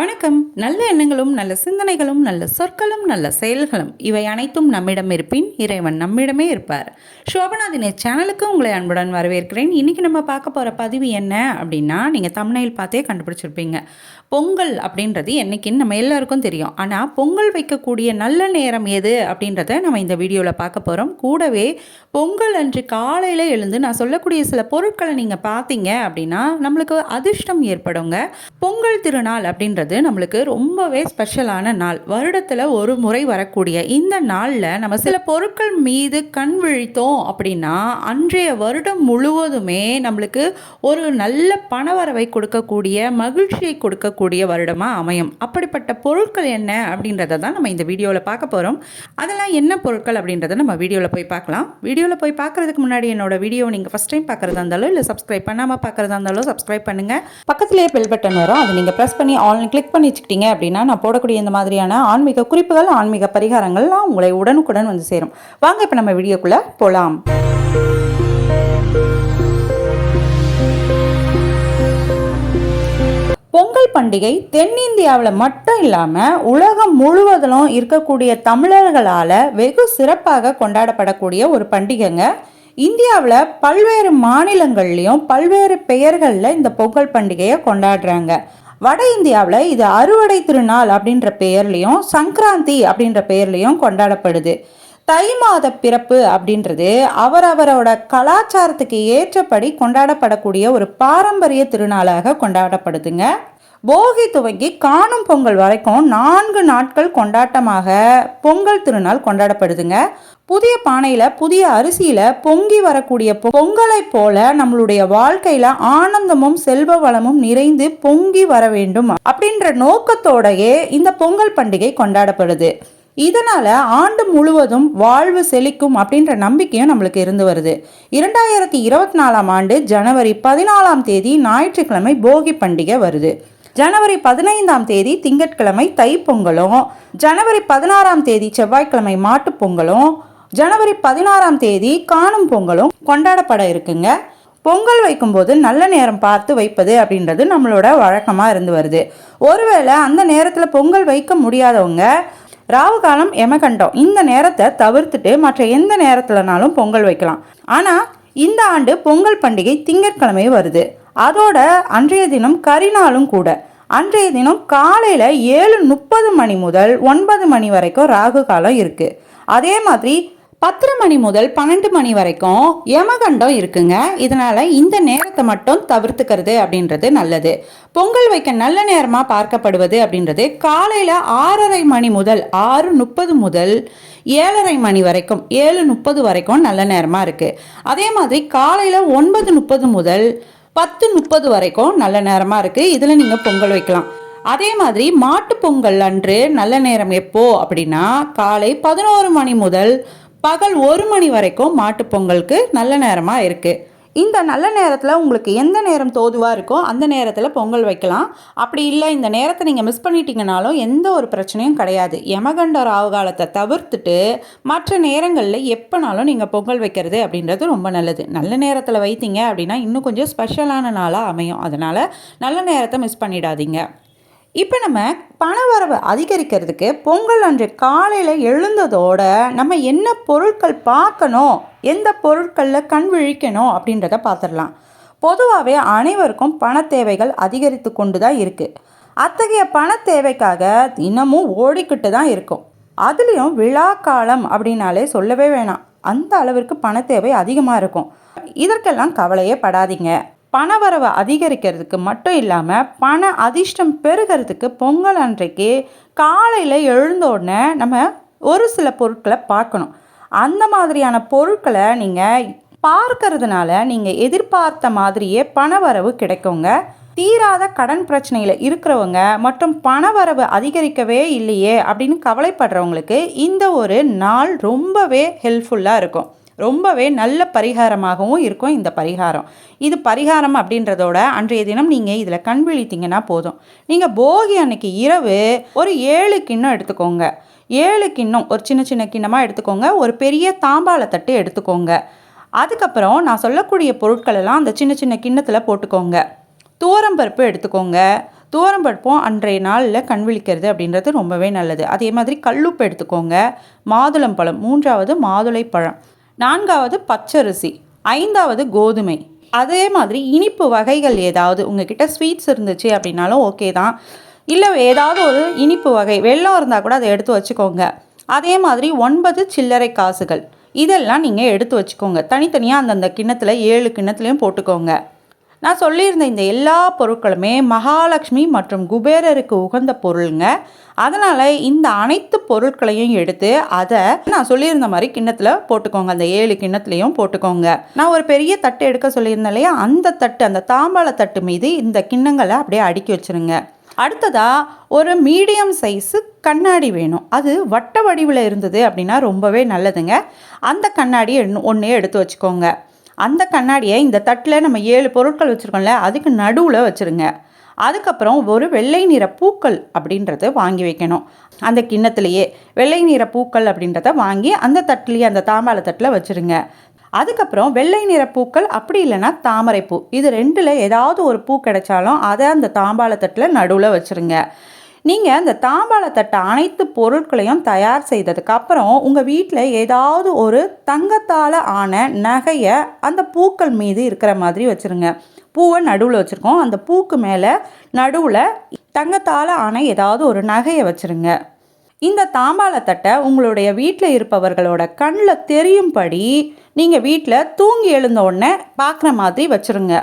வணக்கம். நல்ல எண்ணங்களும் நல்ல சிந்தனைகளும் நல்ல சொற்களும் நல்ல செயல்களும் இவை அனைத்தும் நம்மிடம் இருப்பின் இறைவன் நம்மிடமே இருப்பார். சோபநாதினே சேனலுக்கு உங்களை அன்புடன் வரவேற்கிறேன். இன்றைக்கி நம்ம பார்க்க போகிற பதிவு என்ன அப்படின்னா நீங்கள் தமிழில் பார்த்தே கண்டுபிடிச்சிருப்பீங்க. பொங்கல் அப்படின்றது என்னைக்குன்னு நம்ம எல்லாருக்கும் தெரியும். ஆனால் பொங்கல் வைக்கக்கூடிய நல்ல நேரம் எது அப்படின்றத நம்ம இந்த வீடியோவில் பார்க்க போகிறோம் கூடவே பொங்கல் அன்று காலையில் எழுந்து நான் சொல்லக்கூடிய சில பொருட்களை நீங்கள் பார்த்தீங்க அப்படின்னா நம்மளுக்கு அதிர்ஷ்டம் ஏற்படுங்க. பொங்கல் திருநாள் அப்படின்றது நம்மளுக்கு ரொம்பவே ஸ்பெஷலான நாள். வருடத்தில் ஒரு முறை வரக்கூடிய இந்த நாளில் நம்ம சில பொருட்கள் மீது கண் விழித்தோம் அப்படின்னா அன்றைய வருடம் முழுவதுமே நம்மளுக்கு ஒரு நல்ல பணவரவை கொடுக்கக்கூடிய மகிழ்ச்சியை கொடுக்கக்கூடிய வருடமாக அமையும். அப்படிப்பட்ட பொருட்கள் என்ன அப்படின்றத தான் நம்ம இந்த வீடியோவில் பார்க்க போகிறோம் அதெல்லாம் என்ன பொருட்கள் அப்படின்றத நம்ம வீடியோவில் போய் பார்க்கலாம். வீடியோவில் போய் பார்க்குறதுக்கு முன்னாடி என்னோட வீடியோ நீங்கள் ஃபஸ்ட் டைம் பார்க்குறதா இருந்தாலும் இல்லை சப்ஸ்கிரைப் பண்ணாமல் பார்க்குறதா இருந்தாலும் சப்ஸ்கிரைப் பண்ணுங்கள் பக்கத்துலேயே பெல் பட்டன் வரும். அதை நீங்கள் ப்ரெஸ் பண்ணி ஆன்லைன் கிளிக் பண்ணி வச்சுக்கிட்டீங்க அப்படின்னா நான் போடக்கூடிய இந்த மாதிரியான ஆன்மீக குறிப்புகள் ஆன்மீக பரிகாரங்கள்லாம் உங்களை உடனுக்குடன் வந்து சேரும். வாங்க இப்போ நம்ம வீடியோக்குள்ளே போகலாம் பொங்கல் பண்டிகை தென்னிந்தியாவில் மட்டும் இல்லாமல் உலகம் முழுவதிலும் இருக்கக்கூடிய தமிழர்களால் வெகு சிறப்பாக கொண்டாடப்படக்கூடிய ஒரு பண்டிகைங்க. இந்தியாவில் பல்வேறு மாநிலங்கள்லையும் பல்வேறு பெயர்களில் இந்த பொங்கல் பண்டிகையை கொண்டாடுறாங்க. வட இந்தியாவில் இது அறுவடை திருநாள் அப்படின்ற பெயர்லையும் சங்கராந்தி அப்படின்ற பெயர்லையும் கொண்டாடப்படுது. தை மாத பிறப்பு அப்படின்றது அவரவரோட கலாச்சாரத்துக்கு ஏற்றபடி கொண்டாடப்படக்கூடிய ஒரு பாரம்பரிய திருநாளாக கொண்டாடப்படுதுங்க. போகி துவங்கி காணும் பொங்கல் வரைக்கும் நான்கு நாட்கள் கொண்டாட்டமாக பொங்கல் திருநாள் கொண்டாடப்படுதுங்க. புதிய பானையில புதிய அரிசியில பொங்கி வரக்கூடிய பொங்கலை பொங்கலைப் போல நம்மளுடைய வாழ்க்கையில ஆனந்தமும் செல்வ வளமும் நிறைந்து பொங்கி வர வேண்டும் அப்படின்ற நோக்கத்தோடயே இந்த பொங்கல் பண்டிகை கொண்டாடப்படுது. இதனால ஆண்டு முழுவதும் வாழ்வு செழிக்கும் அப்படின்ற நம்பிக்கையும் நம்மளுக்கு இருந்து வருது. இரண்டாயிரத்தி இருபத்தி நாலாம் ஆண்டு ஜனவரி பதினாலாம் தேதி ஞாயிற்றுக்கிழமை போகி பண்டிகை வருது. ஜனவரி பதினைந்தாம் தேதி திங்கட்கிழமை தைப்பொங்கலும் ஜனவரி பதினாறாம் தேதி செவ்வாய்க்கிழமை மாட்டுப் பொங்கலும் ஜனவரி பதினாறாம் தேதி காணும் பொங்கலும் கொண்டாடப்பட இருக்குங்க. பொங்கல் வைக்கும்போது நல்ல நேரம் பார்த்து வைப்பது அப்படின்றது நம்மளோட வழக்கமாக இருந்து வருது. ஒருவேளை அந்த நேரத்தில் பொங்கல் வைக்க முடியாதவங்க ராவுகாலம் எமகண்டம் இந்த நேரத்தை தவிர்த்துட்டு மற்ற எந்த நேரத்துலனாலும் பொங்கல் வைக்கலாம். ஆனால் இந்த ஆண்டு பொங்கல் பண்டிகை திங்கட்கிழமை வருது. அதோட அன்றைய தினம் கரிநாளும் கூட. அன்றைய தினம் காலையில் ஏழு முப்பது மணி முதல் ஒன்பது மணி வரைக்கும் ராகு காலம் இருக்குது அதே மாதிரி பத்தரை மணி முதல் பன்னெண்டு மணி வரைக்கும் யமகண்டம் இருக்குங்க. இதனால் இந்த நேரத்தை மட்டும் தவிர்த்துக்கிறது அப்படின்றது நல்லது. பொங்கல் வைக்க நல்ல நேரமாக பார்க்கப்படுவது அப்படின்றது காலையில் ஆறரை மணி முதல் ஆறு முப்பது முதல் ஏழரை மணி வரைக்கும் ஏழு முப்பது வரைக்கும் நல்ல நேரமாக இருக்குது அதே மாதிரி காலையில் ஒன்பது முப்பது முதல் பத்து முப்பது வரைக்கும் நல்ல நேரமாக இருக்குது இதில் நீங்கள் பொங்கல் வைக்கலாம். அதே மாதிரி மாட்டு பொங்கல் அன்று நல்ல நேரம் எப்போ அப்படின்னா காலை பதினோரு மணி முதல் பகல் ஒரு மணி வரைக்கும் மாட்டுப் பொங்கலுக்கு நல்ல நேரமாக இருக்குது இந்த நல்ல நேரத்தில் உங்களுக்கு எந்த நேரம் தோதுவாக இருக்கோ அந்த நேரத்தில் பொங்கல் வைக்கலாம். அப்படி இல்லை இந்த நேரத்தை நீங்கள் மிஸ் பண்ணிட்டீங்கனாலும் எந்த ஒரு பிரச்சனையும் கிடையாது. யமகண்ட ராவு காலத்தை தவிர்த்துட்டு மற்ற நேரங்களில் எப்போனாலும் நீங்கள் பொங்கல் வைக்கிறது அப்படின்றது ரொம்ப நல்லது. நல்ல நேரத்தில் வைத்தீங்க அப்படின்னா இன்னும் கொஞ்சம் ஸ்பெஷலான நாளாக அமையும். அதனால் நல்ல நேரத்தை மிஸ் பண்ணிடாதீங்க. இப்போ நம்ம பணவரவு அதிகரிக்கிறதுக்கு பொங்கல் அன்று காலையில் எழுந்ததோட நம்ம என்ன பொருட்கள் பார்க்கணும் எந்த பொருட்களில் கண் விழிக்கணும் அப்படின்றத பார்த்துடலாம். பொதுவாகவே அனைவருக்கும் பண தேவைகள் அதிகரித்து கொண்டு தான் இருக்குது அத்தகைய பண தேவைக்காக தினமும் ஓடிக்கிட்டு தான் இருக்கும். அதுலேயும் விழா காலம் அப்படின்னாலே சொல்லவே வேணாம். அந்த அளவிற்கு பண தேவை அதிகமாக இருக்கும். இதற்கெல்லாம் கவலையே படாதீங்க. பணவரவு அதிகரிக்கிறதுக்கு மட்டும் இல்லாமல் பண அதிர்ஷ்டம் பெருகிறதுக்கு பொங்கல் அன்றைக்கு காலையில் எழுந்த உடனே நம்ம ஒரு சில பொருட்களை பார்க்கணும். அந்த மாதிரியான பொருட்களை நீங்கள் பார்க்கறதுனால நீங்கள் எதிர்பார்த்த மாதிரியே பணவரவு கிடைக்குங்க. தீராத கடன் பிரச்சனையில் இருக்கிறவங்க மற்றும் பணவரவு அதிகரிக்கவே இல்லையே அப்படின்னு கவலைப்படுறவங்களுக்கு இந்த ஒரு நாள் ரொம்பவே ஹெல்ப்ஃபுல்லாக இருக்கும். ரொம்பவே நல்ல பரிகாரமாகவும் இருக்கும் இந்த பரிகாரம். இது பரிகாரம் அப்படின்றதோட அன்றைய தினம் நீங்கள் இதில் கண் விழித்தீங்கன்னா போதும். நீங்கள் போகி அன்னைக்கு இரவு ஒரு ஏழு கிண்ணம் எடுத்துக்கோங்க. ஏழு கிண்ணம் ஒரு சின்ன சின்ன கிண்ணமாக எடுத்துக்கோங்க. ஒரு பெரிய தாம்பாள தட்டு எடுத்துக்கோங்க. அதுக்கப்புறம் நான் சொல்லக்கூடிய பொருட்களெல்லாம் அந்த சின்ன சின்ன கிண்ணத்தில் போட்டுக்கோங்க. துவரம்பருப்பு எடுத்துக்கோங்க. துவரம்பருப்பும் அன்றைய நாளில் கண் விழிக்கிறது அப்படின்றது ரொம்பவே நல்லது. அதே மாதிரி கல்லுப்பு எடுத்துக்கோங்க. மாதுளம்பழம் மூன்றாவது மாதுளைப்பழம் நான்காவது பச்சரிசி ஐந்தாவது கோதுமை. அதே மாதிரி இனிப்பு வகைகள் ஏதாவது உங்ககிட்ட ஸ்வீட்ஸ் இருந்துச்சு அப்படின்னாலும் ஓகே தான். இல்லை ஏதாவது ஒரு இனிப்பு வகை வெள்ளம் இருந்தால் கூட அதை எடுத்து வச்சுக்கோங்க. அதே மாதிரி ஒன்பது சில்லறை காசுகள். இதெல்லாம் நீங்கள் எடுத்து வச்சுக்கோங்க. தனித்தனியாக அந்தந்த கிண்ணத்தில் ஏழு கிண்ணத்துலேயும் போட்டுக்கோங்க. நான் சொல்லியிருந்த இந்த எல்லா பொருட்களுமே மகாலட்சுமி மற்றும் குபேரருக்கு உகந்த பொருளுங்க. அதனால் இந்த அனைத்து பொருட்களையும் எடுத்து அதை நான் சொல்லியிருந்த மாதிரி கிண்ணத்தில் போட்டுக்கோங்க. அந்த ஏழு கிண்ணத்துலேயும் போட்டுக்கோங்க. நான் ஒரு பெரிய தட்டு எடுக்க சொல்லியிருந்தேன் இல்லையா? அந்த தட்டு அந்த தாம்பாள தட்டு மீது இந்த கிண்ணங்களை அப்படியே அடுக்கி வச்சுருங்க. அடுத்ததாக ஒரு மீடியம் சைஸு கண்ணாடி வேணும். அது வட்ட வடிவில் இருந்தது அப்படின்னா ரொம்பவே நல்லதுங்க. அந்த கண்ணாடி ஒன்றே எடுத்து வச்சுக்கோங்க. அந்த கண்ணாடியை இந்த தட்டில் நம்ம ஏழு பொருட்கள் வச்சுருக்கோம்ல அதுக்கு நடுவில் வச்சுருங்க. அதுக்கப்புறம் ஒரு வெள்ளை நிற பூக்கள் அப்படின்றத வாங்கி வைக்கணும். அந்த கிண்ணத்துலேயே வெள்ளை நிற பூக்கள் அப்படின்றத வாங்கி அந்த தட்டிலேயே அந்த தாம்பாள தட்டில் வச்சுருங்க. அதுக்கப்புறம் வெள்ளை நிற பூக்கள் அப்படி இல்லைன்னா தாமரை பூ இது ரெண்டில் ஏதாவது ஒரு பூ கிடைச்சாலும் அதை அந்த தாம்பாள தட்டில் நடுவில் வச்சுருங்க. நீங்கள் அந்த தாம்பாளத்தட்டை அனைத்து பொருட்களையும் தயார் செய்ததுக்கு அப்புறம் உங்கள் வீட்டில் ஏதாவது ஒரு தங்கத்தால் ஆன நகையை அந்த பூக்கள் மீது இருக்கிற மாதிரி வச்சுருங்க. பூவை நடுவில் வச்சுருக்கோம். அந்த பூக்கு மேலே நடுவில் தங்கத்தால் ஆன ஏதாவது ஒரு நகையை வச்சுருங்க. இந்த தாம்பாளத்தட்டை உங்களுடைய வீட்டில் இருப்பவர்களோட கண்ணில் தெரியும்படி நீங்கள் வீட்டில் தூங்கி எழுந்த உடனே பார்க்குற மாதிரி வச்சுருங்க.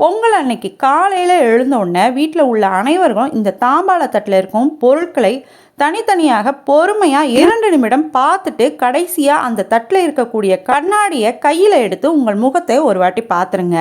பொங்கல் அன்னைக்கு காலையில் எழுந்தோடனே வீட்டில் உள்ள அனைவரும் இந்த தாம்பாளத்தட்டில் இருக்கும் பொருட்களை தனித்தனியாக பொறுமையாக இரண்டு நிமிடம் பார்த்துட்டு கடைசியாக அந்த தட்டில் இருக்கக்கூடிய கண்ணாடியை கையில் எடுத்து உங்கள் முகத்தை ஒரு வாட்டி பார்த்துருங்க.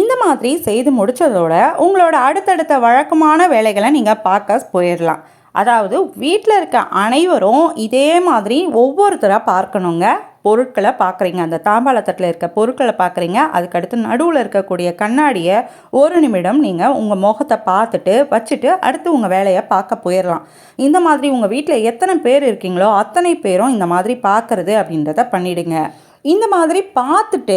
இந்த மாதிரி செய்து முடித்ததோட உங்களோட அடுத்தடுத்த வழக்கமான வேலைகளை நீங்கள் பார்க்க போயிடலாம் அதாவது வீட்டில் இருக்க அனைவரும் இதே மாதிரி ஒவ்வொருத்தராக பார்க்கணுங்க. பொருட்களை பார்க்குறீங்க. அந்த தாம்பாளத்தட்டில் இருக்க பொருட்களை பார்க்குறீங்க. அதுக்கடுத்து நடுவில் இருக்கக்கூடிய கண்ணாடியை ஒரு நிமிடம் நீங்கள் உங்கள் முகத்தை பார்த்துட்டு வச்சுட்டு அடுத்து உங்கள் வேலையை பார்க்க போயிடலாம் இந்த மாதிரி உங்கள் வீட்டில் எத்தனை பேர் இருக்கீங்களோ அத்தனை பேரும் இந்த மாதிரி பார்க்குறது அப்படின்றத பண்ணிவிடுங்க இந்த மாதிரி பார்த்துட்டு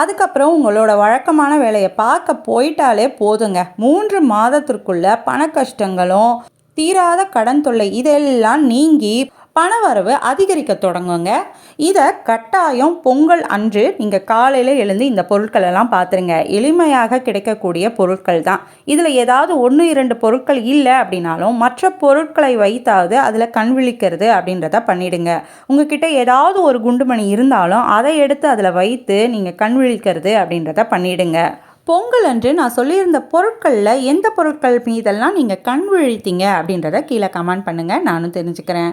அதுக்கப்புறம் உங்களோட வழக்கமான வேலையை பார்க்க போயிட்டாலே போதுங்க. மூன்று மாதத்திற்குள்ள பண கஷ்டங்களும் தீராத கடன் தொல்லை இதெல்லாம் நீங்கி பணவரவு அதிகரிக்க தொடங்குங்க. இதை கட்டாயம் பொங்கல் அன்று நீங்கள் காலையில் எழுந்து இந்த பொருட்கள் எல்லாம் பார்த்துருங்க எளிமையாக கிடைக்கக்கூடிய பொருட்கள் தான். இதில் ஏதாவது ஒன்று இரண்டு பொருட்கள் இல்லை அப்படின்னாலும் மற்ற பொருட்களை வைத்தாவது அதில் கண் விழிக்கிறது அப்படின்றத பண்ணிடுங்க. உங்ககிட்ட ஏதாவது ஒரு குண்டுமணி இருந்தாலும் அதை எடுத்து அதில் வைத்து நீங்கள் கண் விழிக்கிறது அப்படின்றத பண்ணிடுங்க. பொங்கல் அன்று நான் சொல்லியிருந்த பொருட்களில் எந்த பொருட்கள் மீதெல்லாம் நீங்கள் கண் விழித்தீங்க அப்படின்றத கீழே கமெண்ட் பண்ணுங்கள் நானும் தெரிஞ்சுக்கிறேன்.